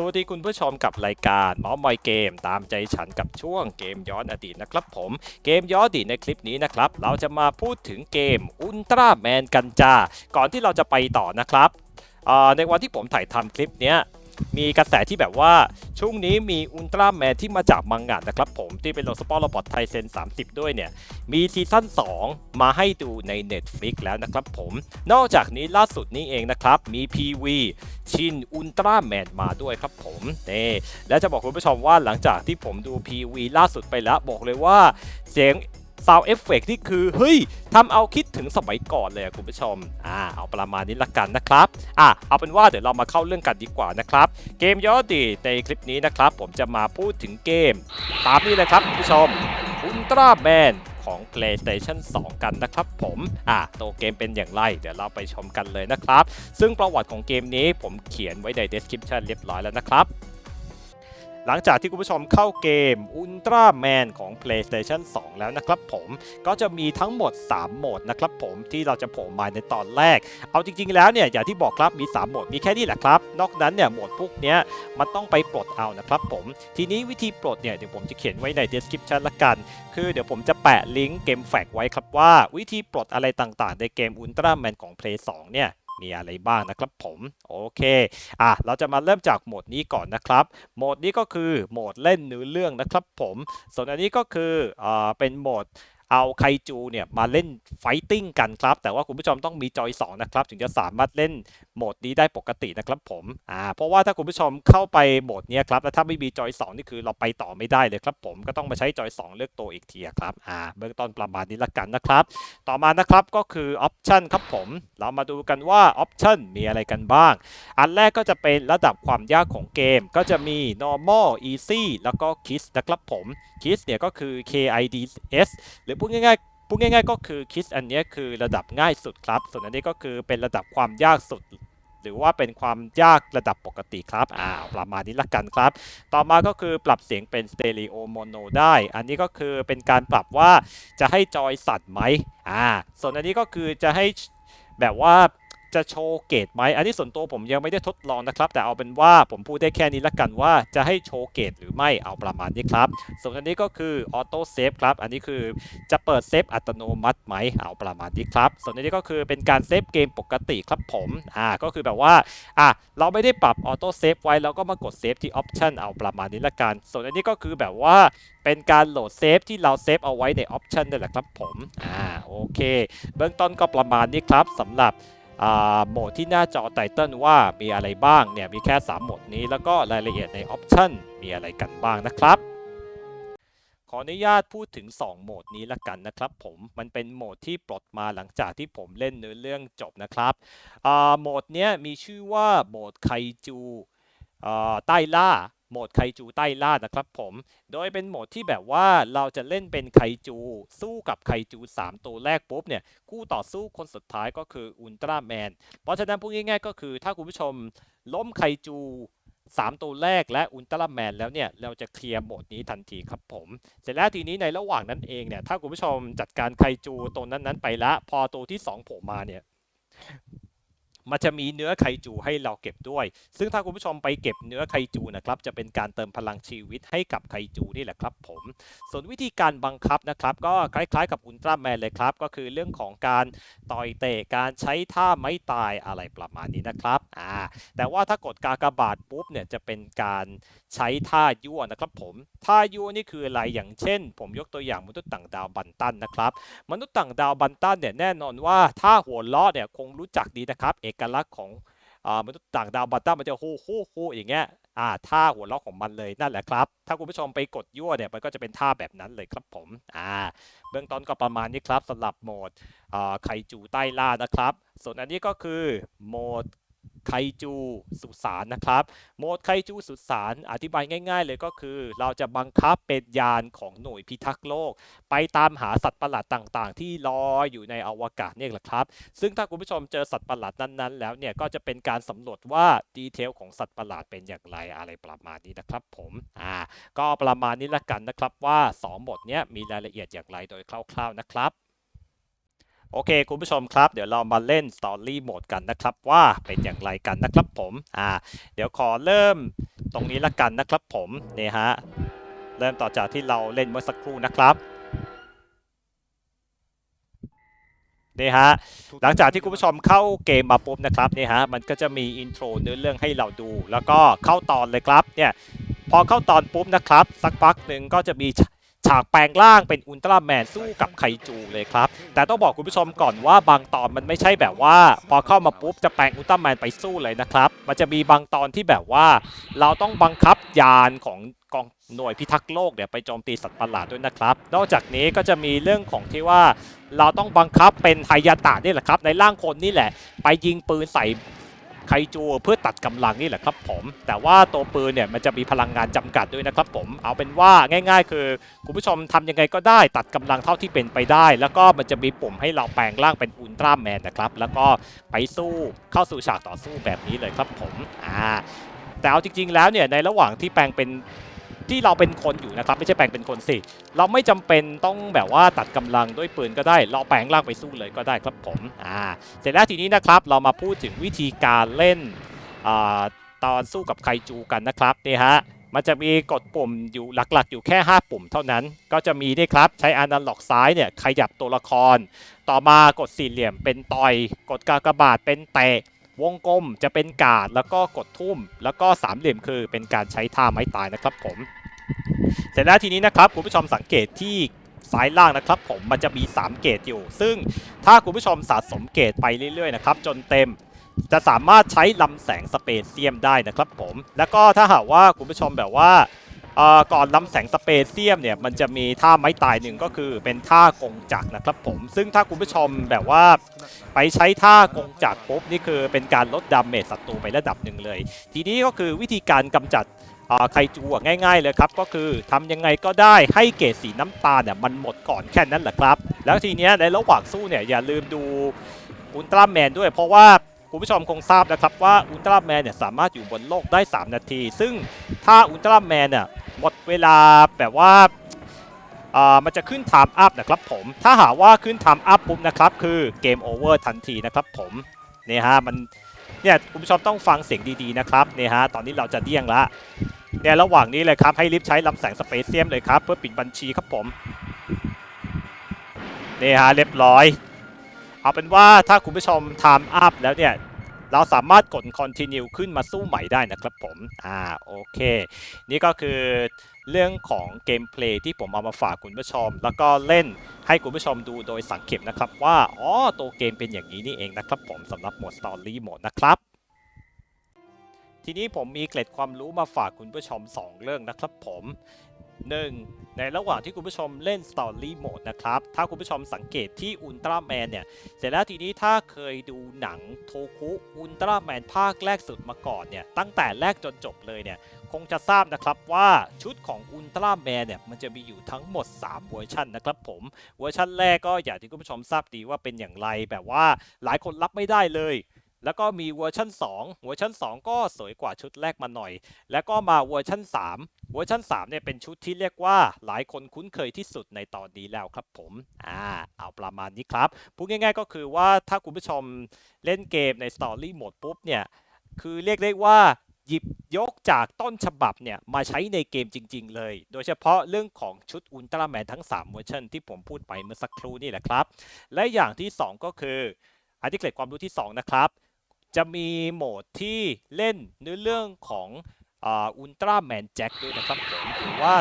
สวัสดีคุณผู้ชมกับรายการหมอมอยเกม ตามใจฉันกับช่วงเกมย้อนอดีตนะครับผมเกมย้อนอดีตในคลิปนี้นะครับ เราจะมาพูดถึงเกมอุลตร้าแมนกันจ้าก่อนที่เราจะไปต่อนะครับในวันที่ผมถ่ายทำคลิปเนี้ย มีกระแสที่แบบว่าช่วงนี้มีอุลตร้าแมนที่มาจากมังงะนะครับผมที่เป็นโลสปอร์รบอดไทเซน 30 ด้วยเนี่ย มีซีซั่น 2 มาให้ดูใน Netflix แล้วนะครับผม นอกจากนี้ล่าสุดนี้เองนะครับ มี PV ชินอุลตร้าแมนมาด้วยครับผมเน่และจะบอกคุณผู้ชมว่าหลังจากที่ผมดู PV ล่าสุดไปแล้วบอกเลยว่าเสียง ซาวเอฟเฟกที่คือ เฮ้ยทำเอาคิดถึงสมัยก่อนเลยอะคุณผู้ชมอ่าเอาประมาณนี้ละกันนะครับอะเอาเป็นว่าเดี๋ยวเรามาเข้าเรื่องกันดีกว่านะครับ เกมยอนอดีในคลิปนี้นะครับ ผมจะมาพูดถึงเกม ตามนี้เลยครับคุณผู้ชมอุลตร้าแมนของ PlayStation 2 กันนะครับผมอะตัวเกมเป็นอย่างไร เดี๋ยวเราไปชมกันเลยนะครับ ซึ่งประวัติของเกมนี้ผมเขียนไว้ใน description เรียบร้อยแล้วนะครับ หลังจากที่คุณผู้ชมเข้าเกม Ultra Man ของ PlayStation 2 แล้วนะครับผมก็จะมีทั้งหมด 3 โหมดนะครับผมที่เราจะโผล่มาในตอนแรก เอาจริง ๆ แล้วเนี่ยอย่างที่บอกครับมี 3 โหมดมีแค่นี้แหละครับ นอกนั้นเนี่ยโหมดพวกนี้มันต้องไปปลดเอานะครับผมทีนี้วิธีปลดเนี่ยเดี๋ยวผมจะเขียนไว้ใน description ละกัน คือเดี๋ยวผมจะแปะลิงก์เกมแฟกไว้ครับว่า วิธีปลดอะไรต่างๆ ในเกม Ultra Man ของ Play 2 เนี่ย มีอะไรบ้างนะครับผมโอเคอะเราจะมาเริ่มจากโหมดนี้ก่อนนะครับ โหมดนี้ก็คือโหมดเล่นเนื้อเรื่องนะครับผมส่วนอันนี้ก็คืออ่าเป็นโหมด เอาไคจูเนี่ยมาเล่นไฟติ้งกันครับ แต่ว่าคุณผู้ชมต้องมีจอย2นะครับ ถึงจะสามารถเล่นโหมดนี้ได้ปกตินะครับผมอ่าเพราะว่าถ้าคุณผู้ชมเข้าไปโหมดเนี้ยครับแล้วถ้าไม่มีจอย2นี่คือเราไปต่อไม่ได้เลยครับผมก็ต้องมาใช้จอย2 เลือกตัวอีกทีครับอ่าเบื้องต้นประมาณนี้ละกันนะครับ ต่อมานะครับก็คือออปชันครับผม เรามาดูกันว่าออปชันมีอะไรกันบ้าง อันแรกก็จะเป็นระดับความยากของเกม ก็จะมี normal easy แล้วก็ kiss นะครับผม kiss เนี่ยก็คือ KIDS หรือพูดง่ายๆพูดง่าย ๆ ก็คือคิสอันนี้คือระดับง่ายสุดครับ ส่วนอันนี้ก็คือเป็นระดับความยากสุด หรือว่าเป็นความยากระดับปกติครับอ่าประมาณนี้ละกันครับ ต่อมาก็คือปรับเสียงเป็น stereo mono ได้ อันนี้ก็คือเป็นการปรับว่าจะให้จอยสั่นไหมอ่าส่วนอันนี้ก็คือจะให้แบบว่า จะโชว์เกตไหมอันนี้ส่วนตัวผมยังไม่ได้ทดลองนะครับ แต่เอาเป็นว่าผมพูดได้แค่นี้ละกันว่าจะให้โชว์เกตหรือไม่เอาประมาณนี้ครับ ส่วนอันนี้ก็คือออโต้เซฟครับ อันนี้คือจะเปิดเซฟอัตโนมัติไหมเอาประมาณนี้ครับ ส่วนอันนี้ก็คือเป็นการเซฟเกมปกติครับผมอ่าก็คือแบบว่าอะเราไม่ได้ปรับออโต้เซฟไว้เราก็มากดเซฟที่ออปชันเอาประมาณนี้ละกัน ส่วนอันนี้ก็คือแบบว่าเป็นการโหลดเซฟที่เราเซฟเอาไว้ในออปชันนี่แหละครับผมอ่าโอเค เบื้องต้นก็ประมาณนี้ครับสำหรับ โหมดที่หน้าจอไตเติลว่ามีอะไรบ้างเนี่ยมีแค่ 3 โหมดนี้แล้วก็รายละเอียดในออปชันมีอะไรกันบ้างนะครับขออนุญาตพูดถึง 2 โหมดนี้ละกันนะครับผม มันเป็นโหมดที่ปลดมาหลังจากที่ผมเล่นเนื้อเรื่องจบนะครับโหมดเนี้ยมีชื่อว่าโหมดไคจูใต้ล่า โหมดไคจูใต้ล่านะครับผม โดยเป็นโหมดที่แบบว่าเราจะเล่นเป็นไคจู สู้กับไคจู 3 ตัวแรกปุ๊บเนี่ยคู่ต่อสู้คนสุดท้ายก็คืออุลตร้าแมน เพราะฉะนั้นพูดง่ายๆก็คือ ถ้าคุณผู้ชมล้มไคจู 3 ตัวแรกและอุลตร้าแมนแล้วเนี่ยเราจะเคลียร์โหมดนี้ทันทีครับผม เสร็จแล้วทีนี้ในระหว่างนั้นเองเนี่ยถ้าคุณผู้ชมจัดการไคจูตัวนั้นๆไปแล้วพอตัวที่ 2 โผล่มาเนี่ย มันจะมีเนื้อไคจูให้เราเก็บด้วย ซึ่งถ้าคุณผู้ชมไปเก็บเนื้อไคจูนะครับ จะเป็นการเติมพลังชีวิตให้กับไคจูนี่แหละครับผม ส่วนวิธีการบังคับนะครับ ก็คล้ายๆกับอุลตร้าแมนเลยครับ ก็คือเรื่องของการต่อยเตะการใช้ท่าไม้ตายอะไรประมาณนี้นะครับอ่าแต่ว่าถ้ากดกากบาทปุ๊บเนี่ยจะเป็นการใช้ท่ายั่วนะครับผม ท่ายั่วนี่คืออะไรอย่างเช่น ผมยกตัวอย่างมนุษย์ต่างดาวบันตันนะครับ มนุษย์ต่างดาวบันตันเนี่ยแน่นอนว่าถ้าหัวล้อเนี่ยคงรู้จักดีนะครับเอกกลักษณ์ของมนุษย์ต่างดาวบัตต้ามันจะฮู้ฮู้ฮู้อย่างเงี้ยอ่าท่าหัวล็อของมันเลยนั่นแหละครับ ถ้าคุณผู้ชมไปกดยั่วเนี่ยมันก็จะเป็นท่าแบบนั้นเลยครับผมอ่าเบื้องต้นก็ประมาณนี้ครับสำหรับโหมดไคจูใต้ล่านะครับ ส่วนอันนี้ก็คือโหมด ไคจูสุสานนะครับ โหมดไคจูสุสานอธิบายง่าย ๆ เลยก็คือ เราจะบังคับเป็นยานของหน่วยพิทักษ์โลก ไปตามหาสัตว์ประหลาดต่างๆ ที่ลอยอยู่ในอวกาศเนี่ยแหละครับ ซึ่งถ้าคุณผู้ชมเจอสัตว์ประหลาดนั้นๆ แล้วเนี่ยก็จะเป็นการสำรวจว่าดีเทลของสัตว์ประหลาดเป็นอย่างไรอะไรประมาณนี้นะครับ ผมอ่าก็ประมาณนี้ละกันนะครับว่า 2 บทเนี้ยมีรายละเอียดอย่างไรโดยคร่าว ๆนะครับ โอเค คุณผู้ชมครับ เดี๋ยวเรามาเล่น Story Mode กันนะครับ ว่าเป็นอย่างไรกันนะครับผมอ่าเดี๋ยวขอเริ่มตรงนี้ละกันนะครับผมนี่ฮะเริ่มต่อจากที่เราเล่นเมื่อสักครู่นะครับนี่ฮะหลังจากที่คุณผู้ชมเข้าเกมมาปุ๊บนะครับนี่ฮะมันก็จะมีอินโทรเนื้อเรื่องให้เราดู แล้วก็เข้าตอนเลยครับเนี่ยพอเข้าตอนปุ๊บนะครับ สักพักหนึ่งก็จะมี ฉากแปลงร่างเป็นอุลตร้าแมนสู้กับไคจูเลยครับ แต่ต้องบอกคุณผู้ชมก่อนว่าบางตอนมันไม่ใช่แบบว่า พอเข้ามาปุ๊บจะแปลงอุลตร้าแมนไปสู้เลยนะครับ มันจะมีบางตอนที่แบบว่า เราต้องบังคับยานของกองหน่วยพิทักษ์โลกเนี่ยไปโจมตีสัตว์ประหลาดด้วยนะครับ นอกจากนี้ก็จะมีเรื่องของที่ว่า เราต้องบังคับเป็นไฮยาตะนี่แหละครับ ในร่างคนนี่แหละ ไปยิงปืนใส่ ไคจูเพื่อตัดกำลังนี่แหละครับผม แต่ว่าตัวปืนเนี่ยมันจะมีพลังงานจำกัดด้วยนะครับผม เอาเป็นว่าง่าย ๆ คือคุณผู้ชมทำยังไงก็ได้ตัดกำลังเท่าที่เป็นไปได้ แล้วก็มันจะมีปุ่มให้เราแปลงร่างเป็นอุลตร้าแมนนะครับ แล้วก็ไปสู้เข้าสู่ฉากต่อสู้แบบนี้เลยครับผม อ่าแต่เอาจริงๆแล้วเนี่ยในระหว่างที่แปลงเป็น ที่เราเป็นคนอยู่นะครับ ไม่ใช่แปลงเป็นคนสิ เราไม่จำเป็นต้องแบบว่าตัดกำลังด้วยปืนก็ได้ เราแปลงร่างไปสู้เลยก็ได้ครับผมอ่าเสร็จแล้วทีนี้นะครับเรามาพูดถึงวิธีการเล่นอ่าตอนสู้กับไคจูกันนะครับนี่ฮะมันจะมีกดปุ่มอยู่หลักๆ อยู่แค่ 5 ปุ่มเท่านั้น ก็จะมีนี่ครับใช้อนาล็อกซ้ายเนี่ยขยับตัวละคร ต่อมากดสี่เหลี่ยมเป็นต่อย กดกากบาทเป็นเตะ วงกลมจะเป็นกาดแล้วก็กดทุ่ม แล้วก็สามเหลี่ยมคือเป็นการใช้ท่าไม้ตายนะครับผม เสร็จแล้วทีนี้นะครับคุณผู้ชมสังเกตที่ซ้ายล่างนะครับผมมันจะมี 3 เกรดอยู่ ซึ่งถ้าคุณผู้ชมสะสมเกรดไปเรื่อยๆนะครับจนเต็มจะสามารถใช้ลำแสงสเปเซียมได้นะครับผม แล้วก็ถ้าหากว่าคุณผู้ชมแบบว่า ก่อนล้ำแสงสเปเซียมเนี่ยมันจะมีท่าไม้ตายหนึ่งก็คือเป็นท่ากงจักรนะครับผม ซึ่งถ้าคุณผู้ชมแบบว่าไปใช้ท่ากงจักรปุ๊บนี่คือเป็นการลดดาเมจศัตรูไประดับหนึ่งเลย ทีนี้ก็คือวิธีการกำจัดอ่าไคจูอะง่ายๆเลยครับ ก็คือทำยังไงก็ได้ให้เกรสีน้ำตาลเนี่ยมันหมดก่อนแค่นั้นแหละครับ แล้วทีเนี้ยในระหว่างสู้เนี่ยอย่าลืมดูอุลตร้าแมนด้วยเพราะว่าคุณผู้ชมคงทราบนะครับว่าอุลตร้าแมนเนี่ยสามารถอยู่บนโลกได้ 3 นาที ซึ่งถ้าอุลตร้าแมนเนี่ย หมดเวลาแบบว่าามันจะขึ้นไทม์อัพนะครับผม ถ้าหากว่าขึ้นไทม์อัพปุ๊บนะครับ คือเกมโอเวอร์ทันทีนะครับผมเนี่ยฮะมันเนี่ยคุณผู้ชมต้องฟังเสียงดีๆนะครับเนี่ยฮะตอนนี้เราจะเดี้ยงละเนี่ยระหว่างนี้เลยครับให้ลิฟต์ใช้ลำแสงสเปเซียมเลยครับเพื่อปิดบัญชีครับผมเนี่ยฮะเรียบร้อย เอาเป็นว่าถ้าคุณผู้ชมไทม์อัพแล้วเนี่ย เราสามารถกด continue ขึ้นมาสู้ใหม่ได้นะครับผม อ่า โอเค นี่ก็คือเรื่องของเกมเพลย์ที่ผมเอามาฝากคุณผู้ชม แล้วก็เล่นให้คุณผู้ชมดูโดยสังเกตนะครับว่า อ๋อ ตัวเกมเป็นอย่างนี้นี่เองนะครับผมสำหรับโหมด Story Mode นะครับทีนี้ผมมีเกร็ดความรู้มาฝากคุณผู้ชม 2 เรื่องนะครับผม 1. ในระหว่างที่คุณผู้ชมเล่น Story Mode นะครับ ถ้าคุณผู้ชมสังเกตที่อุลตร้าแมนเนี่ย เสร็จแล้วทีนี้ถ้าเคยดูหนังโทคุอุลตร้าแมนภาคแรกสุดมาก่อนเนี่ย ตั้งแต่แรกจนจบเลยเนี่ย คงจะทราบนะครับว่าชุดของอุลตร้าแมนเนี่ย มันจะมีอยู่ทั้งหมด 3 เวอร์ชันนะครับผม เวอร์ชันแรกก็อย่างที่คุณผู้ชมทราบดีว่าเป็นอย่างไรแบบว่าหลายคนรับไม่ได้เลย แล้วก็มีเวอร์ชัน2 เวอร์ชัน2 ก็สวยกว่าชุดแรกมาหน่อย แล้วก็มาเวอร์ชัน3 เวอร์ชัน3เนี่ยเป็นชุดที่เรียกว่าหลายคนคุ้นเคยที่สุดในตอนนี้แล้วครับผม อ่า เอาประมาณนี้ครับ พูดง่ายๆก็คือว่าถ้าคุณผู้ชมเล่นเกมใน Story Mode ปุ๊บเนี่ย คือเรียกได้ว่าหยิบยกจากต้นฉบับเนี่ยมาใช้ในเกมจริง ๆ เลย โดยเฉพาะเรื่องของชุดอุลตร้าแมนทั้ง3เวอร์ชันที่ผมพูดไปเมื่อสักครู่นี่แหละครับ และอย่างที่ 2 ก็คืออันที่เกร็ดความรู้ที่ 2 นะครับ จะมีโหมดที่เล่นเนื้อเรื่องของอุลตร้าแมนแจ็คด้วยนะครับผมหรือว่า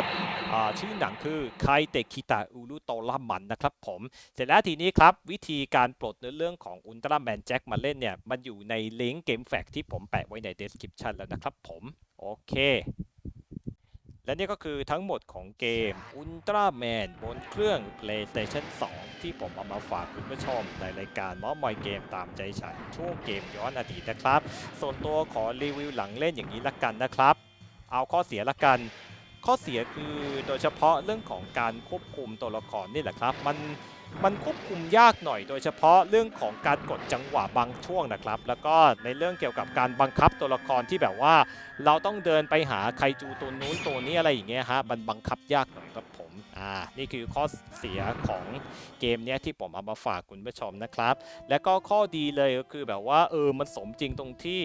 ชื่อหนังคือไคเตคิตาอูรุโตรามันนะครับผมเสร็จแล้วทีนี้ครับ วิธีการปลดเนื้อเรื่องของอุลตร้าแมนแจ็คมาเล่นเนี่ย มันอยู่ในลิงก์เกมแฟกที่ผมแปะไว้ในเดสคริปชันแล้วนะครับผม โอเค และนี่ก็คือทั้งหมดของเกม Ultraman บนเครื่อง PlayStation 2 ที่ผมเอามาฝากคุณผู้ชมในรายการมอมอยเกมตามใจฉัน ช่วงเกมย้อนอดีตนะครับ ส่วนตัวขอรีวิวหลังเล่นอย่างนี้ละกันนะครับ เอาข้อเสียละกัน ข้อเสียคือโดยเฉพาะเรื่องของการควบคุมตัวละครนี่แหละครับ มัน มันควบคุมยากหน่อย โดยเฉพาะเรื่องของการกดจังหวะบางช่วงนะครับ แล้วก็ในเรื่องเกี่ยวกับการบังคับตัวละครที่แบบว่า เราต้องเดินไปหาไคจูตัวนู้นตัวนี้อะไรอย่างเงี้ยฮะมันบังคับยากหน่อยครับผมอ่านี่คือข้อเสียของเกมเนี้ยที่ผมเอามาฝากคุณผู้ชมนะครับ และก็ข้อดีเลยก็คือแบบว่าเออมันสมจริงตรงที่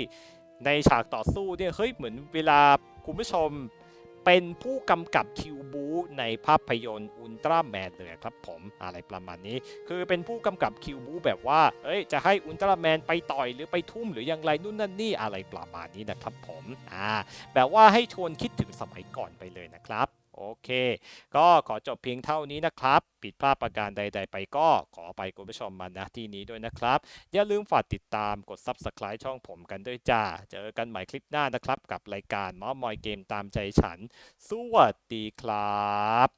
ในฉากต่อสู้เนี่ยเฮ้ยเหมือนเวลาคุณผู้ชมเป็นผู้กำกับคิว ในภาพยนตร์อุลตร้าแมนเลยครับผมอะไรประมาณนี้ คือเป็นผู้กำกับคิวบูแบบว่าเอ้ยจะให้อุลตร้าแมนไปต่อยหรือไปทุ่มหรืออย่างไรนู่นนั่นนี่อะไรประมาณนี้นะครับผมอ่าแบบว่าให้ชวนคิดถึงสมัยก่อนไปเลยนะครับ โอเค ก็ขอจบเพียงเท่านี้นะครับ ผิดพลาดประการใด ๆ ไปก็ขอไปคุณผู้ชมมาณที่นี้ด้วยนะครับ อย่าลืมฝากติดตามกด Subscribe ช่องผมกันด้วยจ้า เจอกันใหม่คลิปหน้านะครับ กับรายการมอมอยเกมตามใจฉัน สวัสดีครับ